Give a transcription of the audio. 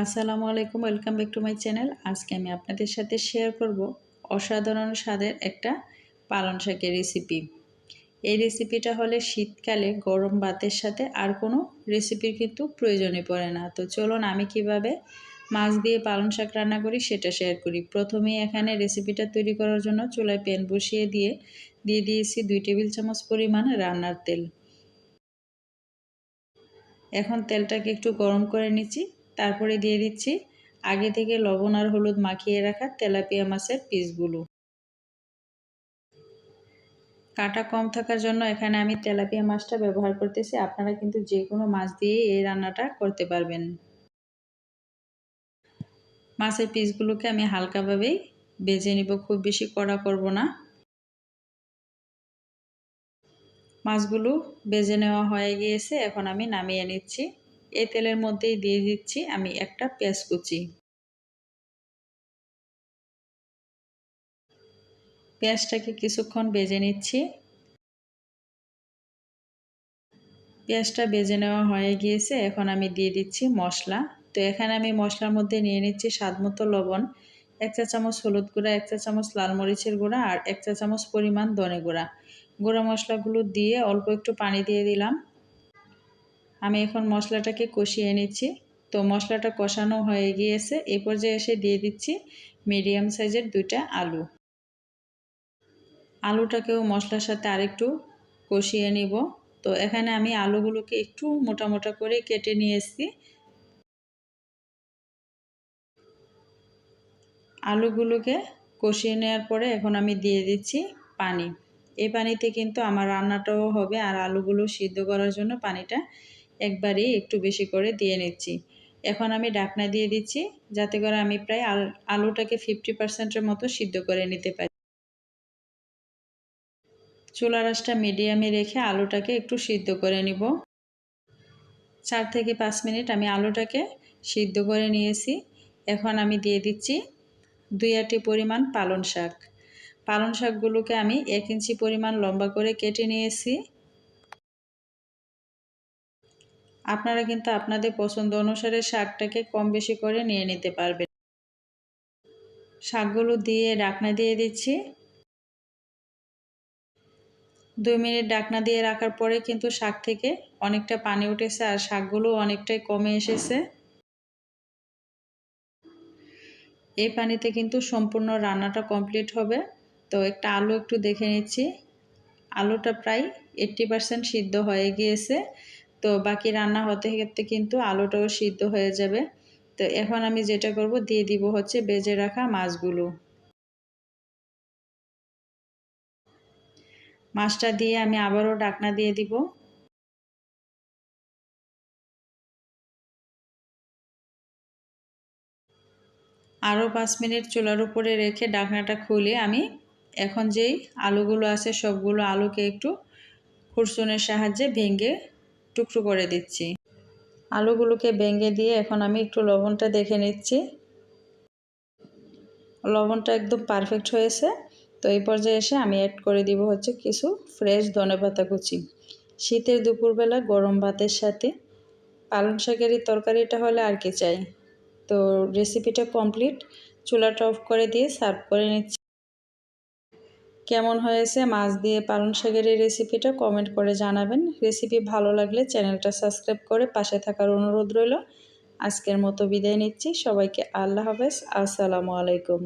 আসসালামু আলাইকুম, welcome back to my channel. আজকে আমি আপনাদের সাথে শেয়ার করব অসাধারণ স্বাদের একটা পালন শাকের রেসিপি এই রেসিপিটা হলে শীতকালে গরম ভাতের সাথে আর কোনো রেসিপির কিন্তু প্রয়োজনই পড়ে না। তো চলুন আমি কীভাবে মাছ দিয়ে পালন শাক রান্না করি সেটা শেয়ার করি। প্রথমেই এখানে রেসিপিটা তৈরি করার জন্য চুলায় প্যান বসিয়ে দিয়ে দিয়ে দিয়েছি দুই টেবিল চামচ পরিমাণ রান্নার তেল। এখন তেলটাকে একটু গরম করে নিচ্ছি। তারপরে দিয়ে দিচ্ছি। আগে থেকে লবণ আর হলুদ মাখিয়ে রাখা তেলাপিয়া মাছের পিসগুলো। কাটা কম থাকার জন্য এখানে আমি তেলাপিয়া মাছটা ব্যবহার করতেছি। আপনারা কিন্তু যে কোনো মাছ দিয়ে এই রান্নাটা করতে পারবেন। মাছের পিসগুলোকে আমি হালকাভাবেই বেজে নিব, খুব বেশি কড়া করব না। মাছগুলো বেজে নেওয়া হয়ে গিয়েছে, এখন আমি নামিয়ে নিচ্ছি। এই তেলের মধ্যেই দিয়ে দিচ্ছি আমি একটা পেঁয়াজ কুচি পেঁয়াজটাকে কিছুক্ষণ বেজে নিচ্ছি। পেঁয়াজটা বেজে নেওয়া হয়ে গিয়েছে, এখন আমি দিয়ে দিচ্ছি মশলা। তো এখানে আমি মশলার মধ্যে নিয়ে নিচ্ছি স্বাদ মতো লবণ, এক চা চামচ হলুদ গুঁড়া, এক চা চামচ লাল মরিচের গুঁড়া আর এক চা চামচ পরিমাণ ধনে গুঁড়া। গুঁড়া মশলাগুলো দিয়ে অল্প একটু পানি দিয়ে দিলাম। আমি এখন মশলাটাকে কষিয়ে নিচ্ছি। তো মশলাটা কষানো হয়ে গিয়েছে। এ পর্যায়ে এসে দিয়ে দিচ্ছি মিডিয়াম সাইজের দুইটা আলু। আলুটাকেও মশলার সাথে আরেকটু কষিয়ে নিব। তো এখানে আমি আলুগুলোকে একটু মোটা মোটা করে কেটে নিয়ে এসেছি আলুগুলোকে কষিয়ে নেওয়ার পরে এখন আমি দিয়ে দিচ্ছি পানি। এই পানিতে কিন্তু আমার রান্নাটাও হবে আর আলুগুলো সিদ্ধ করার জন্য পানিটা একবারেই একটু বেশি করে দিয়ে নিচ্ছি। এখন আমি ডাকনা দিয়ে দিচ্ছি যাতে করে আমি প্রায় আলুটাকে ফিফটি পার্সেন্টের মতো সিদ্ধ করে নিতে পারি। চুলা রাসটা মিডিয়ামে রেখে আলুটাকে একটু সিদ্ধ করে নিব। চার থেকে পাঁচ মিনিট আমি আলুটাকে সিদ্ধ করে নিয়েছি। এখন আমি দিয়ে দিচ্ছি দুই আটি পরিমাণ পালন শাক। পালন শাকগুলোকে আমি এক ইঞ্চি পরিমাণ লম্বা করে কেটে নিয়েছি। আপনারা কিন্তু আপনাদের পছন্দ অনুসারে শাকটাকে কম বেশি করে নিয়ে নিতে পারবেন। শাকগুলো দিয়ে ডাকনা দিয়ে দিচ্ছি। দুই মিনিট ডাকনা দিয়ে রাখার পরে কিন্তু শাক থেকে অনেকটা পানি উঠেছে আর শাকগুলো অনেকটাই কমে এসেছে। এই পানিতে কিন্তু সম্পূর্ণ রান্নাটা কমপ্লিট হবে। তো একটা আলু একটু দেখে নিচ্ছি। আলুটা প্রায় এইট্টি পারসেন্ট সিদ্ধ হয়ে গিয়েছে। তো বাকি রান্না হতে হতে কিন্তু আলুটাও সিদ্ধ হয়ে যাবে। তো এখন আমি যেটা করব, দিয়ে দিব হচ্ছে বেজে রাখা মাছগুলো। মাছটা দিয়ে আমি আবারও ডাকনা দিয়ে দিব। আরও পাঁচ মিনিট চুলার উপরে রেখে ডাকনাটা খুলে আমি এখন যেই আলুগুলো আছে সবগুলো আলুকে একটু খুরসুনের সাহায্যে ভেঙে টুকরো করে দিচ্ছি। আলুগুলোকে ভেঙে দিয়ে এখন আমি একটু লবণটা দেখে নিচ্ছি। লবণটা একদম পারফেক্ট হয়েছে। তো এই পর্যায়ে এসে আমি অ্যাড করে দিব হচ্ছে কিছু ফ্রেশ ধনে পাতা কুচি। শীতের দুপুরবেলা গরম ভাতের সাথে। পালং শাকের তরকারিটা হলে আর কি চাই? তো রেসিপিটা কমপ্লিট চুলাটা অফ করে দিয়ে সার্ভ করে নিচ্ছি। কেমন হয়েছে, মাছ দিয়ে পালং শাকের এই রেসিপিটা কমেন্ট করে জানাবেন। রেসিপি ভালো লাগলে চ্যানেলটা সাবস্ক্রাইব করে পাশে থাকার অনুরোধ রইল। আজকের মতো বিদায় নিচ্ছি। সবাইকে আল্লাহ হাফেজ। আসসালামু আলাইকুম।